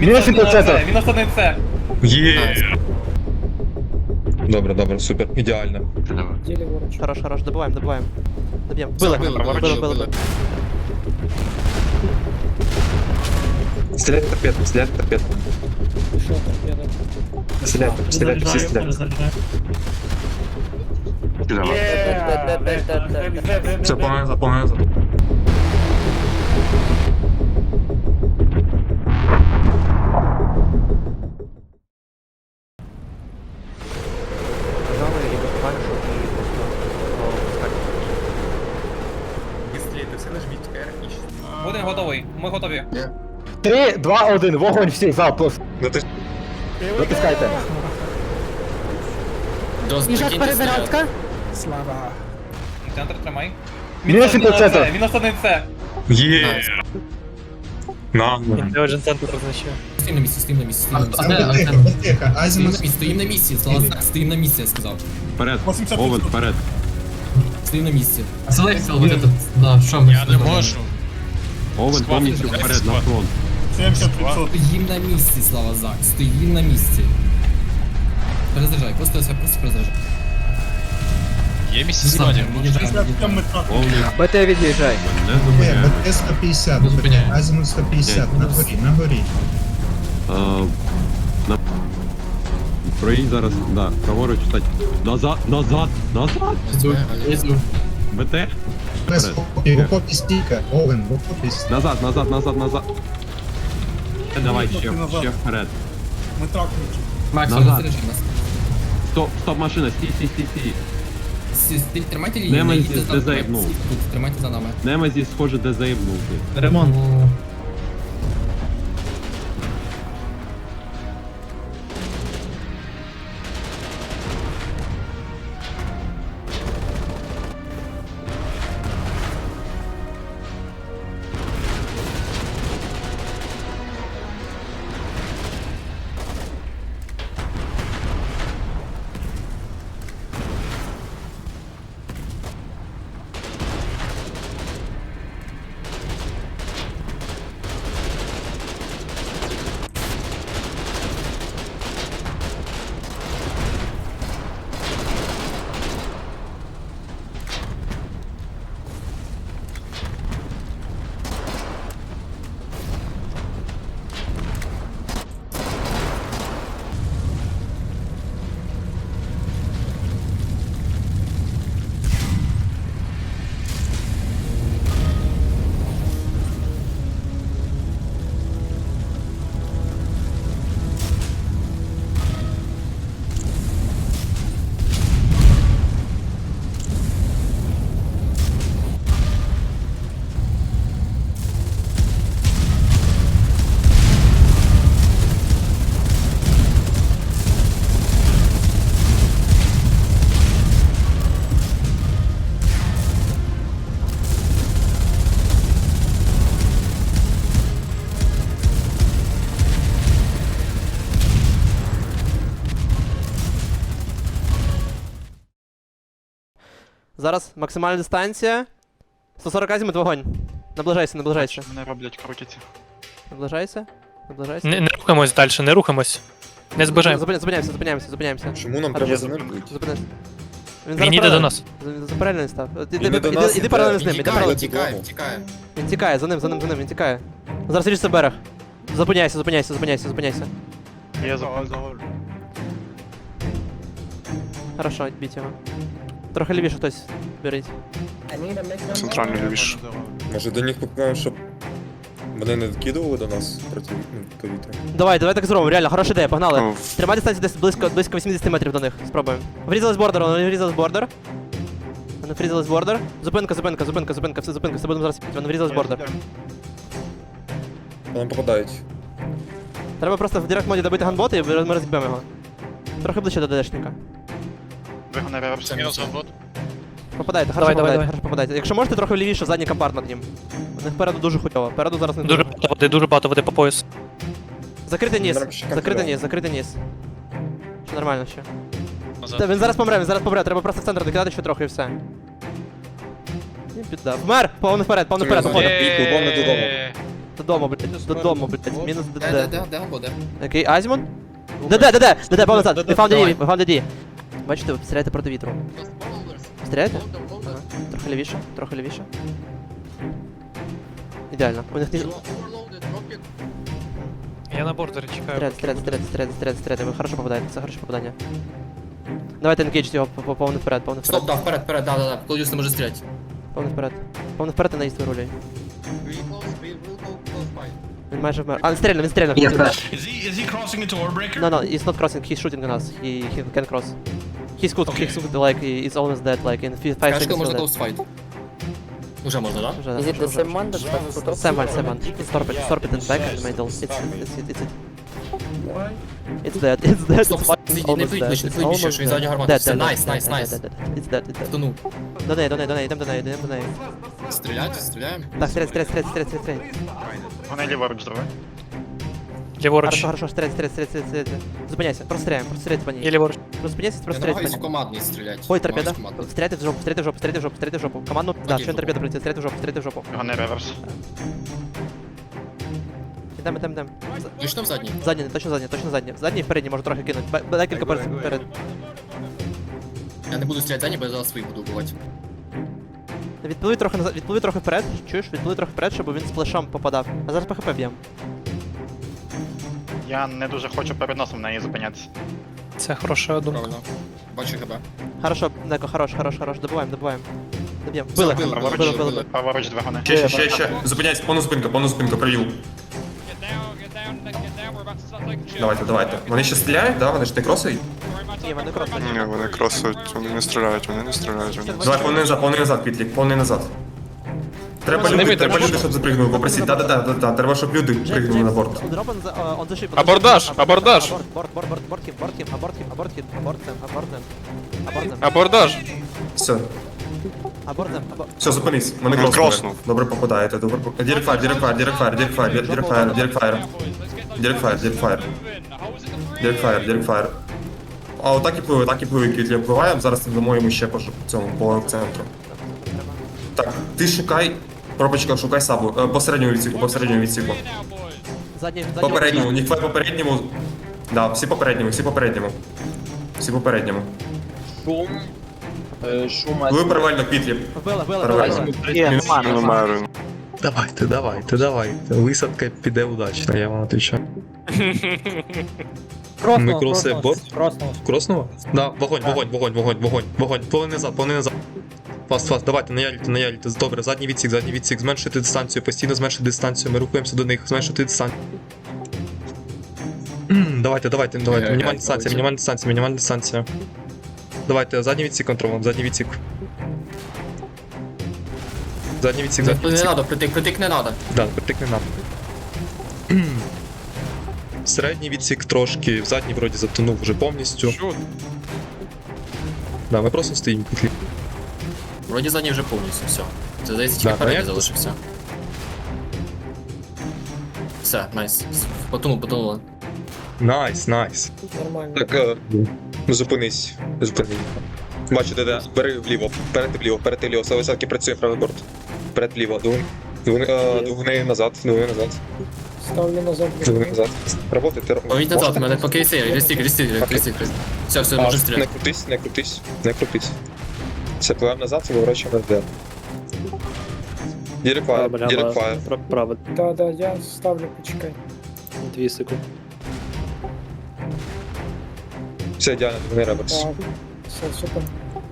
Мінус один це. це. Мінус один це. Є. Добре, добре, супер, ідеально. Хорош, хорош, добиваємо, добиваємо. Доб'ємо. Били, били, били, били, били, били. били. Стріляйте торпеду, стріляйте торпеду. Стріляйте, стріляйте, всі стріляйте. Заповняю, заповняю, заповняю. Готовий. Ми готові. Три, два, один, вогонь всі, залп. Ну ти. Їжак перезарядка. Центр тримай. Мінус один один це. це. Мінус один це. Є. Нагло. Стоїм на місці, стоїм на місці, стоїм на місці. Стоїм тихо, на Азімут місці, стоїм на місці, Слава, стоїм на місці, я сказав. Вперед, Овен, вперед. Стоїм на місці. Селекція, вот этот, да, що ми Я не можу. Овен повністю вперед на фронт. Стоїм на місці, Слава Зак, стоїм на місці. Перезаряджай, просто все, просто перезаряджай. Є місці Від'їжджай, від'їжджай. Повний БТ від'їжджай. не зупиняє. БТ 150, Не. Азімут 150, на горі, на горі. На- Проїдь зараз, да, праворуч, стать. Назад, назад, назад! Внизу, внизу. БТ? Вперед. в окопі, в окопі стійка, Овен, в окопі стійка. Назад, назад, назад, назад. Е, Давай, ще, ще вперед. Макс, Назад. нас. Стоп, стоп, машина, стій, стій, стій, стій. Сі- стій, Тримайте лінію, не їдьте за. Тут, Тримайте за нами. Немезі, схоже, де ти. Ремонт. Зараз максимальна дистанція. 140 азімут вогонь. Наближайся, наближайся. Мене роблять, крутяться. Наближайся. Наближайся. Не, не рухаємось далі, не рухаємось. Не збежаємо. Зупиня- Зупиняємося, зупиняємося, зупиняємося. Чому нам треба за ним бути? Зупиняйся. Він їде до нас. За паралельно став. Іди, Він не до нас іди іде. паралельно з ним, іди паралельно. тікає. тікає. Він тікає, за ним, за ним, за ним, він тікає. Зараз ріжся берег. Зупиняйся, зупиняйся, зупиняйся, зупиняйся. Я заходжу. Хорошо, біть його. Трохи лівіше хтось беріть. Центральний лівіш. Може до них попробуємо, щоб вони не докидували до нас проти ну, повітря. Давай, давай так зробимо, реально, хороша ідея, погнали. Ну, Тримай дистанцію десь близько, близько 80 метрів до них. Спробуємо. Врізались бордер, вони врізались бордер. Вони врізались бордер. Зупинка, зупинка, зупинка, зупинка, все, зупинка, все будемо зараз піти. Вони врізались бордер. По нам попадають. Треба просто в директ моді добити ганботи і ми розб'ємо його. Трохи ближче до ДДшника. Мінус гамбот. Попадайте, хорошо давай, попадайте, давай. хорошо попадайте. Якщо можете, трохи лівіше, задній компартмент їм. У них впереду дуже хуйово. Впереду зараз не Дуже багато води, дуже багато води по пояс. Закритий ніс, закритий ніс, закритий ніс. Ще нормально ще. Та він зараз помре, він зараз помре, треба просто в центр докидати ще трохи і все. І піддав. Вмер! Повний вперед, повний вперед, Це уходимо. Піку, повне додому. Додому, блядь, додому, блядь, мінус Де, де, ДД. де, де, або де? Окей, Азімон? ДД, ДД, ДД, пав назад, we found the D, we found the D. Бачите, ви стріляєте проти вітру. Стріляєте? Ага. Трохи лівіше, трохи лівіше. Ідеально. У них не... Я на бордері чекаю. Стріляти, стріляти, стріляти, стріляти, стріляти, стріляти. Ви хорошо попадаєте, це хороше попадання. Давайте енгейдж його по- по- повний вперед, повний вперед, Стоп, да, вперед, вперед, да, да, да. Клодіус не може стріляти. повний вперед. Повний вперед і на іст вируляй. Він майже вмер. А, він стріляє, він стріляє. Is he is he crossing into Warbreaker? No, no, he's not crossing, he's shooting on us. He, he can cross. He's good, he's good, like, he's almost dead, like, in 5 Кашка seconds he'll dead. гhost fight. Уже можна, да? Уже, уже, уже. Same one, Same one. Stop it, stop it in back and middle. It's, it's, it's, it's, it's dead, it's dead, Стоп, it's fucking не almost dead, ближче, не it's плить більше, almost що він dead. гармату. Dead, Все, dead, найс, dead, найс, dead, найс. dead, dead. It's dead, it's dead. Тонув. До неї, до неї, до неї, йдемо до неї, йдемо до неї. Стріляти, стріляємо. Так, стріляй, стріляй, стріляй, стріляй, стріляй. Вони ліворуч зробили. Ліворуч. Хорошо, хорошо, стріляй, стріляй, стріляй, стріляй, стріляй. Зупиняйся, просто стріляємо, просто стріляйте по Я ліворуч. Просто зупиняйся, просто Я стріляйте по ній. командний стріляти. Ой, торпеда. Намагаюсь. Стріляйте в жопу, стріляйте в жопу, стріляйте в жопу, стріляйте в жопу. Командну, да, Окей, що в торпеда жопу. прийти, стріляйте в жопу, стріляйте в жопу. Вони реверс. Ідемо, ідемо, ідемо. Точно в задній? Задній, точно задній, точно задній. Задній і передній можу трохи кинути. Бе- Декілька перед. перед. Я не буду стріляти задній, бо я зараз своїх буду вбивати. Відпливи трохи назад, відпливи трохи вперед, чуєш? Відпливи трохи вперед, щоб він з плешом попадав. А зараз по хп б'єм. Я не дуже хочу перед носом на неї зупинятися. Це хороша думка. Правильно. Бачу ГБ. Хорошо, Неко, хорош, хорош, хорош. Доб'єм. Все, Били, били, били, били, били, били. били. Праворуч двигуни. Ще, ще, ще, ще. Зупиняйся, повну зупинка, повну зупинка, привів. Давайте, давайте. Вони ще стріляють, да? Вони ж не кросують? Ні, вони кросять. Ні, вони кросують, вони не стріляють, вони не стріляють. Давай, повний назад, повний назад, Пітлік, повний назад. Треба люди, треба люди, щоб запригнули, попросіть. Да, да, да, да, да. Треба, щоб люди пригнули на борт. Uh. Абордаж, абордаж. Аборт, борт, борт, борт, борт, борт, him, аборт, аборт, аборт аборт. Аборт Абордаж. Все, аборт аборт. все, зупинись. Вони Він кроснули. кроснув. Добре попадаєте, добре попадаєте. Дірек фаєр, дірек фаєр, дірек фаєр, дірек фаєр, дірек фаєр, дірек фаєр. Дірек фаєр, дірек фаєр. Дірек фаєр, дірек фаєр. А отак і пливе, так і пливе, кітлі впливаємо. Зараз дамо йому ще по цьому, по центру. Так, ти шукай, пробочка, шукай сабу. Е, По середньому відсіку, по середньому відсіку. Задній, задній. Попередньому, ніхто по передньому. Да, всі попередньому, всі попередньому. Всі попередньому. Ви паралельно пітлі. Вбили, вбили, Паралельно. вбили. Давайте, давайте, давайте. Висадка піде удачно, я вам отвечаю. Ми кросує борт? Кроснуло? Да, вогонь, вогонь, вогонь, вогонь, вогонь, вогонь. Повний назад, повний назад. Фаст, фаст, давайте, наяльте, наяльте. Добре, задній відсік, задній відсік, зменшуйте дистанцію, постійно зменшуйте дистанцію, ми рухаємося до них, зменшуйте дистанцію. Давайте, давайте, давайте. Мінімальна дистанція, мінімальна дистанція, мінімальна дистанція. Давайте, задній відсік контролем, задній відсік. Задній відсік, Не, задній не відсік. надо, притик, притик не надо. Да, притик не надо. Середній відсік трошки, в задній вроді затонув вже повністю. Да, ми просто стоїмо. Вроді задній вже повністю, все. Це здається, Да, тільки ну передній залишився. Все, найс. Потонув, потонуло. Найс, найс. Так, е, зупинись, зупинись. Бачу, де. Бери вліво, вперед і вліво, вперед і вліво. Все висадки працює правий борт. Вперед вліво, двигун. Двигун, е, двигуни назад, двигуни назад. Ставлю назад. Двигуни назад. Работайте, Повіть назад, у мене поки сейв, рестік, рестік, рестік. Все, все, можеш Не крутись, не крутись, не крутись. Все, пливемо назад і виворачуємо вверх. Дірек фаєр, дірек фаєр. Да, да, я ставлю, почекай. Все, ідеально, двигуни реверс. Так, все, супер.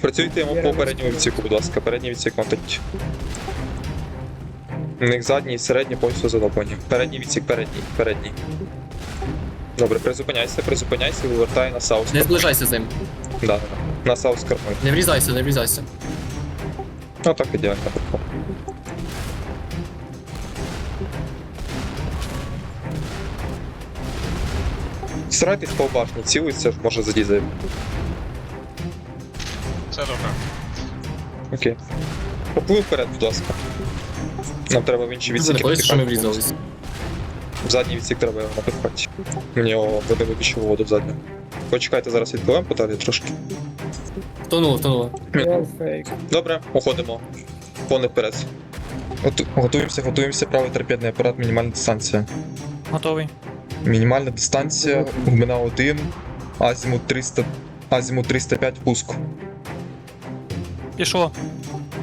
Працюйте йому по передньому відсіку, будь ласка, передній відсік мотить. У них задній і середній повністю задоволені. Передній відсік, передній, передній. Добре, призупиняйся, призупиняйся, вивертай на саус. Не зближайся з ним. Да, да, да. На саус кормой. Не врізайся, не врізайся. Ну так ідеально. Старайтесь по башні, цілуйся, може задізає. Це добре. Окей. Поплив вперед, будь ласка. Нам треба в інші відсіки. боїшся, що ми врізались. В задній відсік треба його напихати. Мені його води випічу воду в задню. Почекайте, зараз відпливемо подалі трошки. Втонуло, втонуло. Добре, уходимо. Повний вперед. Готу- Готуємося, готуємося, правий торпедний апарат, мінімальна дистанція. Готовий. Мінімальна дистанція, глибина 1, азімут 300, азімут 305, пуск. Пішло.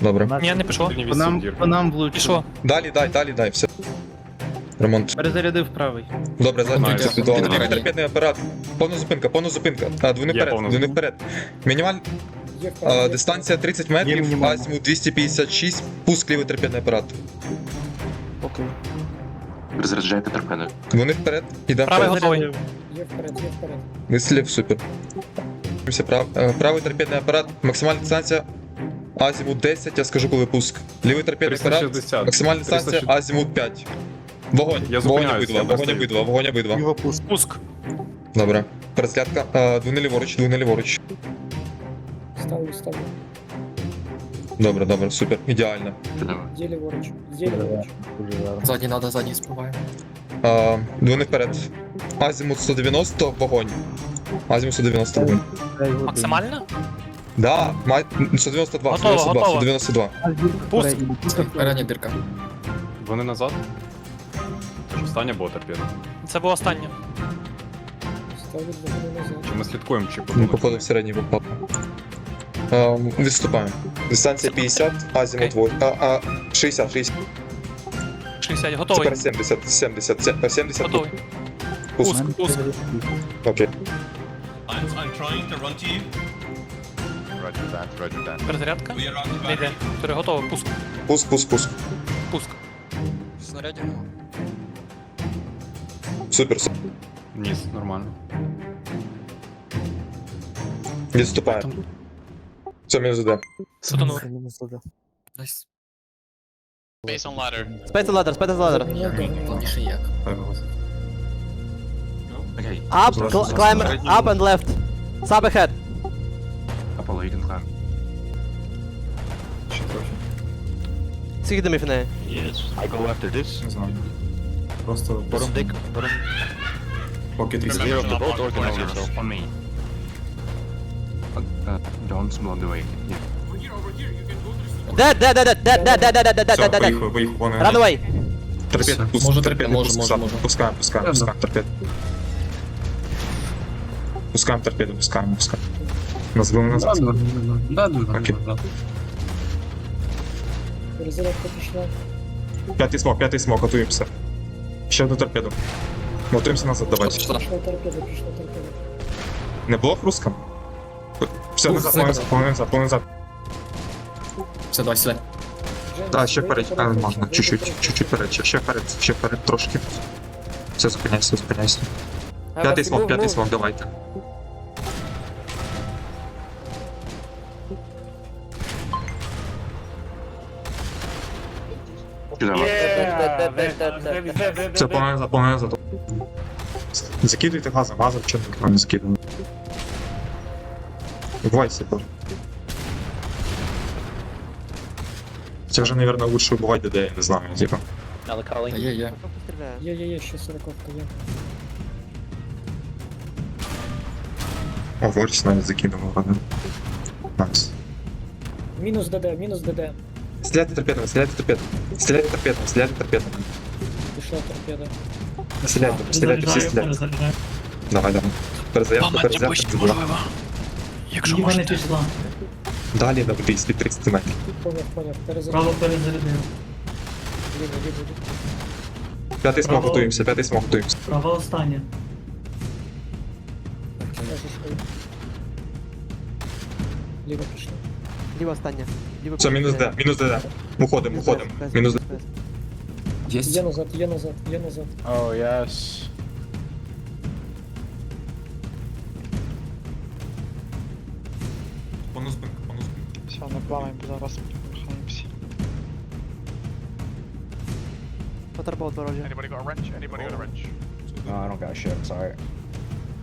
Добре. Ні, не пішло. По нам, по нам влучило. Пішло. Далі, дай, далі, дай, все. Ремонт. Перезарядив правий. Добре, підвал. Найс. Правий торпедний апарат. Повна зупинка, повна зупинка. А, двини вперед, повна двини вперед. Мінімаль... А, дистанція 30 метрів, азімут 256, пуск лівий торпедний апарат. Окей. Розряджайте торпеди. Вони вперед, ідемо Правий вперед. готовий. Є вперед, є вперед. Вислів, супер. Все, прав, е, правий торпедний апарат, максимальна дистанція, азімут 10, я скажу, коли пуск. Лівий торпедний апарат, 360. максимальна дистанція, азімут 5. Вогонь, Я вогонь зупиняюсь, обидва, я вогонь обидва, вогонь обидва. Пуск. Добре. Перезарядка, е, двини ліворуч, двини ліворуч. Ставлю, ставлю. Добре, добре, супер, ідеально. Є ліворуч. Є ліворуч. Задній надо, задній спливає. Е, двини вперед. Азімут 190, вогонь. Азімут 190, вогонь. Максимально? Да, ма- 192, Готово, 192, готово. 192. Пуск. Передня дирка. Вони назад. Остання бота піру. Це було останнє. Ставить два. Чи ми слідкуємо, чи Ми попали в попав. Ем, відступаємо. Дистанція 50, азімут 8, а, а 60, 60, 60, готовий. тепер 70, 70, 70 Готовий. пуск. Пуск, пуск. Окей. I'm, I'm trying to run to you. Roger that, roger that. Перезарядка. Не йде. battery. Готово. Пуск. Пуск, пуск, пуск. Пуск. Снарядів. супер. Ніс, нормально. Відступаємо. Все, мінус іде. Сутонув. Найс. Space on ladder, space on ladder. Плавніше як. Окей. Up, cl- climb, up and left. Sub ahead. Apollo, you can climb. Скільки димів в неї? I go after this. Не знаю. Просто... Bottom deck, bottom... Поки ти Clear of the boat, organize yourself. On me. Uh, don't blow the way. Dead, dead, dead, dead, dead, dead, dead, dead, dead, Все, dead, dead. поїхали, поїхали. Вони... Run away. Торпед, пуск, Може, торпед, може, пуск, може, зад. може. Пускаємо, пускаємо, пускаємо, торпед. Пускаємо торпеду, пускаємо, пускаємо. Нас було назад. Окей. Перезарядка пішла. П'ятий смок, п'ятий смок, готуємося. Ще одну торпеду. Готуємося назад, давайте. Пішла торпеда, пішла торпеда. Не блок русском? Все, назад, Ух, назад, назад, назад. Все, давай сюди. Так, ще вперед, а, можна, чуть-чуть, чуть-чуть вперед, ще- ще вперед, ще вперед трошки. Все, зупиняйся, зупиняйся. П'ятий смок, п'ятий смок, давайте. Це назад, повне назад. Закидуйте газом, газом чим ніхто не закидує. Убивайся, боже. Це вже, наверное, лучше убивати ДД, я не знаю, типа. Та є, є. Є, є, є, ще сороковка є. О, Ворс навіть закинув, ладно. Найс. Мінус ДД, мінус ДД. Стреляйте торпедами, стреляйте торпедами. Стреляйте торпедами, стреляйте торпедами. Пішла торпеда. Стреляйте, стреляйте, всі стреляйте. Давай, давай. Перезарядка, перезарядка. була. Якщо можете. Далі на близько 30 метрів. Поняв, поняв. Перезарядка. перезарядив. Ліво, ліво, ліво. П'ятий смок готуємося, п'ятий смок готуємося. Права остання. Кажу, що Ліво пішла. Ліва остання. Ліва Все, мінус Д, мінус Д. Уходимо, уходимо. Мінус Д. Є Є. назад, є назад, є назад. Понус бинк, понус бинк. Все, ми плаваємо зараз. Рухаємося. Потербол дорожі. Anybody got a wrench? Anybody got a wrench?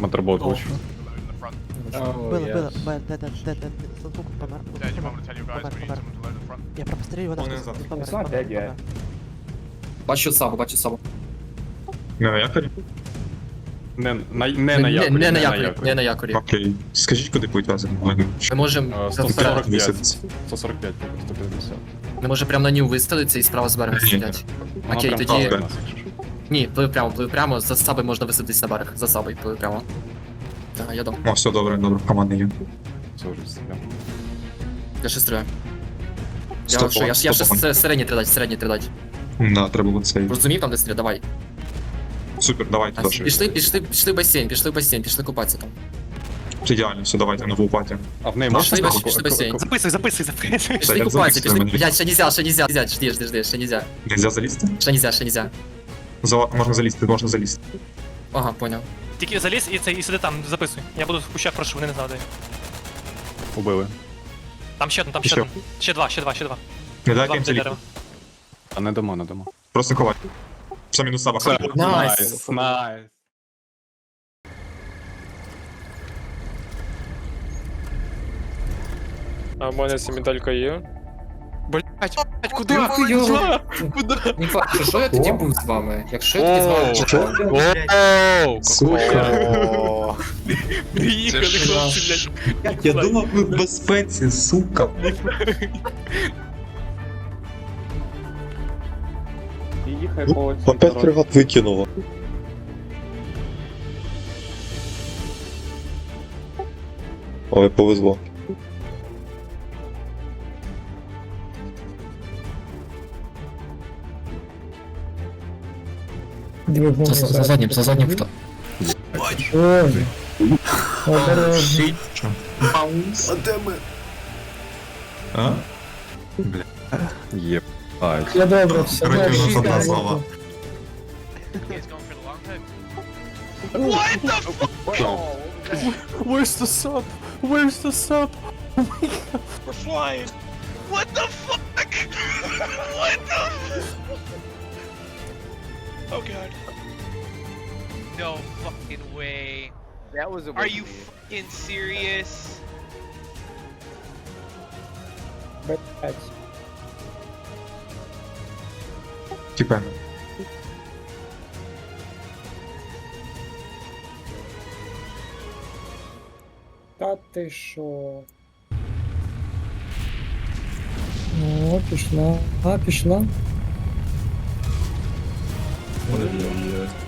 Моторбот Влучив. Били, били, били, де, де, де, де, Слуху помер. Yeah, do you want me to tell you guys Помер, we need помер. someone to load the front? Я пропострілю його Вони нахуй. назад. Помер, помер, помер. Бачу сабу, бачу сабу. Не на якорі? Не, на, не на якорі. Не на якорі, не на якорі. Окей. Скажіть, куди будуть вас? Ми можемо Е, вперед. 145. 145, 150. Ми можемо прямо на нього висадитися і справа з берега Ні. стріляти. Вона Окей, прям тоді-. Ні, пливи прямо, пливи прямо, за саби можна висадитись на берег. За саби, пливи прямо. Так, я дам. О, все добре, добре, команда є. Це вже стріляв. Я ще стріляю. Я Стоп, що, я, я ще стоп. с- середній тридать, середній тридать. Да, треба було цей. Розумів там, де стріляти? Давай. Супер, давайте далі. Пішли, пішли, пішли в басейн, пішли в басейн, пішли купатися там. Ідеально, все, давайте на вупаті. А в неї Ну, можна пішли, ко- пішли ко- басейн. ко- Записуй, записуй, записуй. Пішли я купатися, залізти пішли. мені. Блядь, ще нельзя, ще нельзя, блядь, жди, жди, жди, ще нельзя. Нельзя залізти? Ще нельзя, ще нельзя. За... Можна залізти, можна залізти. Ага, поняв. Тільки залізь і це і сиди там, записуй. Я буду в кущах, прошу, вони не знали. Убили. Там ще один, там І ще один. Ще два, ще два, ще два. Не Два дайте їм біля дерева. А не дамо, не дамо. Просто ховай. Все, мінус саба. Найс. найс, найс. А в мене ця медалька є. Блять, куди? Не факт, що, що я тоді був з вами? Якщо я тоді з вами Сука. Приїхали, хлопці, блядь. Я думав, ви в безпеці, сука. Опять фрегат викинуло. Ой, повезло. За, за заднім, за заднім хто? Ой. Обережно. А? Єбать. Все добре, все Короче, добре. у нас одна слава. Where's the sub? Where's the sub? We're flying. What the fuck? what the? Oh god. No fucking way. That was a Are you fucking serious? Блядь. Типа. Та ти що? О, пішла. А, пішла. one of you the.